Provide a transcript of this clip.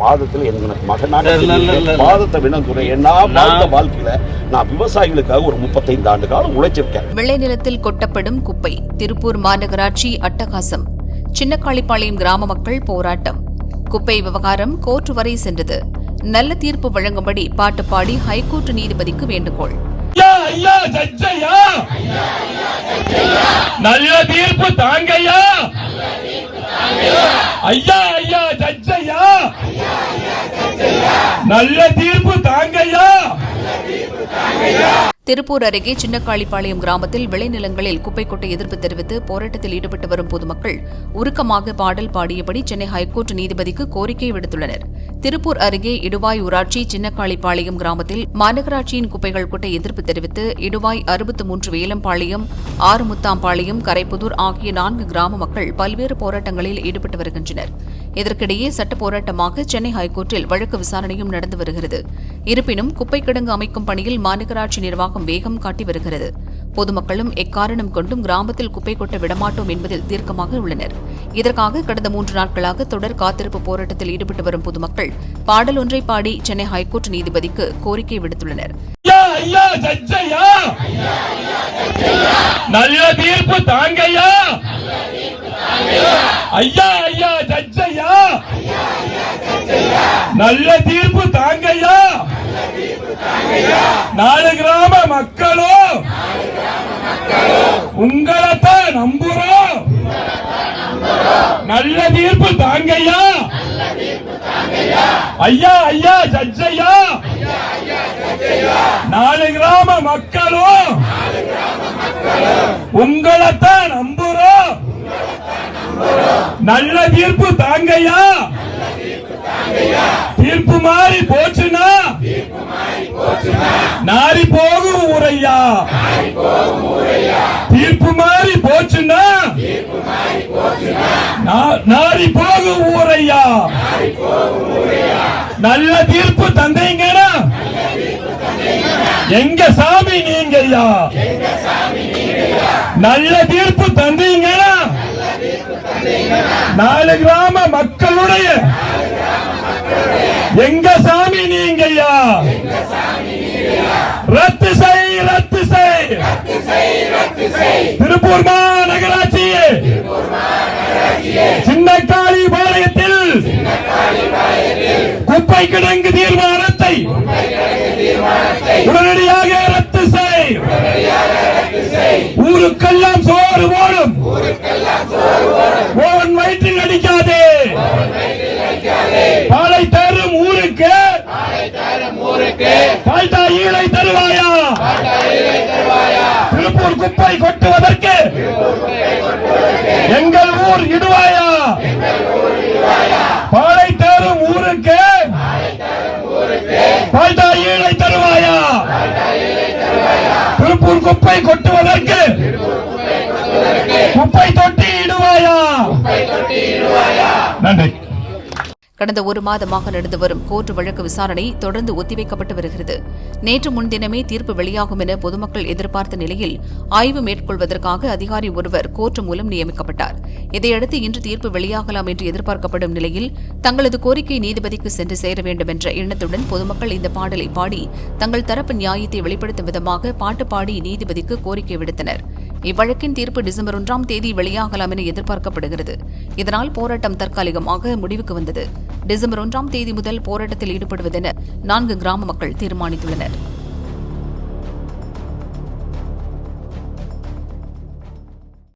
எனக்கு மகனாக வினந்துரை. நான் வாழ்ந்த வாழ்க்கையில நான் விவசாயிகளுக்காக ஒரு முப்பத்தைந்து ஆண்டு காலம் உழைச்சிருக்கேன். விளைநிலத்தில் கொட்டப்படும் குப்பை திருப்பூர் மாநகராட்சி அட்டகாசம் சின்னக்காளிப்பாளையம் கிராம மக்கள் போராட்டம். குப்பை விவகாரம் கோர்ட் வரை சென்றது. நல்ல தீர்ப்பு வழங்கும்படி பாட்டு பாடி ஹைகோர்ட் நீதிபதிக்கு வேண்டுகோள். ஐயா ஐயா ஜட்ஜையா? நல்ல தீர்ப்பு தாங்கய்யா? ஐயா ஐயா ஜட்ஜையா நல்ல தீர்ப்பு தாங்கய்யா. திருப்பூர் அருகே சின்னக்காளிப்பாளையம் கிராமத்தில் விளைநிலங்களில் குப்பை கொட்டை எதிர்ப்பு தெரிவித்து போராட்டத்தில் ஈடுபட்டு வரும் பொதுமக்கள் உருக்கமாக பாடல் பாடியபடி சென்னை ஹைகோர்ட் நீதிபதிக்கு கோரிக்கை விடுத்துள்ளனர். திருப்பூர் அருகே இடுவாய் ஊராட்சி சின்னக்காளிப்பாளையம் கிராமத்தில் மாநகராட்சியின் குப்பைகள் கொட்டை எதிர்ப்பு தெரிவித்து இடுவாய் அறுபத்து மூன்று வேலம்பாளையம் ஆறுமுத்தாம்பாளையம் கரைப்புதூர் ஆகிய நான்கு கிராம மக்கள் பல்வேறு போராட்டங்களில் ஈடுபட்டு வருகின்றனர். இதற்கிடையே சட்ட போராட்டமாக சென்னை ஹைகோர்ட்டில் வழக்கு விசாரணையும் நடந்து வருகிறது. இருப்பினும் குப்பை கிடங்கு அமைக்கும் பணியில் மாநகராட்சி நிர்வாகம் வேகம் காட்டி வருகிறது. பொதுமக்களும் எக்காரணம் கொண்டும் கிராமத்தில் குப்பை கொட்ட விடமாட்டோம் என்பதில் தீர்க்கமாக உள்ளனர். இதற்காக கடந்த மூன்று நாட்களாக தொடர் காத்திருப்பு போராட்டத்தில் ஈடுபட்டு வரும் பொதுமக்கள் பாடல் ஒன்றை பாடி சென்னை ஹைகோர்ட் நீதிபதிக்கு கோரிக்கை விடுத்துள்ளனர். நல்ல தீர்ப்பு தாங்கய்யா? ஐயா ஐயா ஜட்ஜையா நல்ல தீர்ப்பு தாங்கய்யா. நாலு கிராம மக்களும் உங்களைத்தான் நம்புறோம் நல்ல தீர்ப்பு தாங்கய்யா. ஐயா ஐயா ஜட்ஜையா நாலு கிராம மக்களும் உங்களைத்தான் நம்புறோம் நல்ல தீர்ப்பு தாங்கய்யா. தீர்ப்பு மாறி போச்சுனா நாரி போகும் ஊரையா? தீர்ப்பு மாறி போச்சுன்னா நாரி போகும் ஊரையா? நல்ல தீர்ப்பு தந்தீங்கன்னா எங்க சாமி நீங்கய்யா? நல்ல தீர்ப்பு தந்தீங்கன்னா நாலு கிராம மக்களுடைய எங்க சாமி நீங்கய்யா? ரத்து செய் ரத்து செய். திருப்பூர் மாநகராட்சி சின்னக்காளி பாளையத்தில் குப்பை கிடங்கு தீர்மானத்தை உடனடியாக ரத்து செய் ஊருக்கெல்லாம் சோறு போடும் ஓவன் வயிற்றில் அடிக்காதே பாலை தரும் ஊருக்கு பாய்தா ஈழை தருவாயா திருப்பூர் குப்பை கொட்டுவதற்கு எங்கள் ஊர் இடுவாயா? பாலை தரும் ஊருக்கு பாய்தா ஈழை தருவாயா? திருப்பூர் குப்பை கொட்டுவதற்கு குப்பை தொட்டி இடுவாயா? நன்றி. கடந்த ஒரு மாதமாக நடந்து வரும் கோர்ட் வழக்கு விசாரணை தொடர்ந்து ஒத்திவைக்கப்பட்டு வருகிறது. நேற்று முன்தினமே தீர்ப்பு வெளியாகும் என பொதுமக்கள் எதிர்பார்த்த நிலையில் ஆய்வு மேற்கொள்வதற்காக அதிகாரி ஒருவர் கோர்ட் மூலம் நியமிக்கப்பட்டார். இதையடுத்து இன்று தீர்ப்பு வெளியாகலாம் என்று எதிர்பார்க்கப்படும் நிலையில் தங்களது கோரிக்கை நீதிபதிக்கு சென்று சேர வேண்டும் என்ற எண்ணத்துடன் பொதுமக்கள் இந்த பாடலை பாடி தங்கள் தரப்பு நியாயத்தை வெளிப்படுத்தும் விதமாக பாட்டு பாடி நீதிபதிக்கு கோரிக்கை விடுத்தனர். இவ்வழக்கின் தீர்ப்பு டிசம்பர் ஒன்றாம் தேதி வெளியாகலாம் என எதிர்பார்க்கப்படுகிறது. இதனால் போராட்டம் தற்காலிகமாக முடிவுக்கு வந்தது. டிசம்பர் ஒன்றாம் தேதி முதல் போராட்டத்தில் ஈடுபடுவதென நான்கு கிராம மக்கள் தீர்மானித்துள்ளனர்.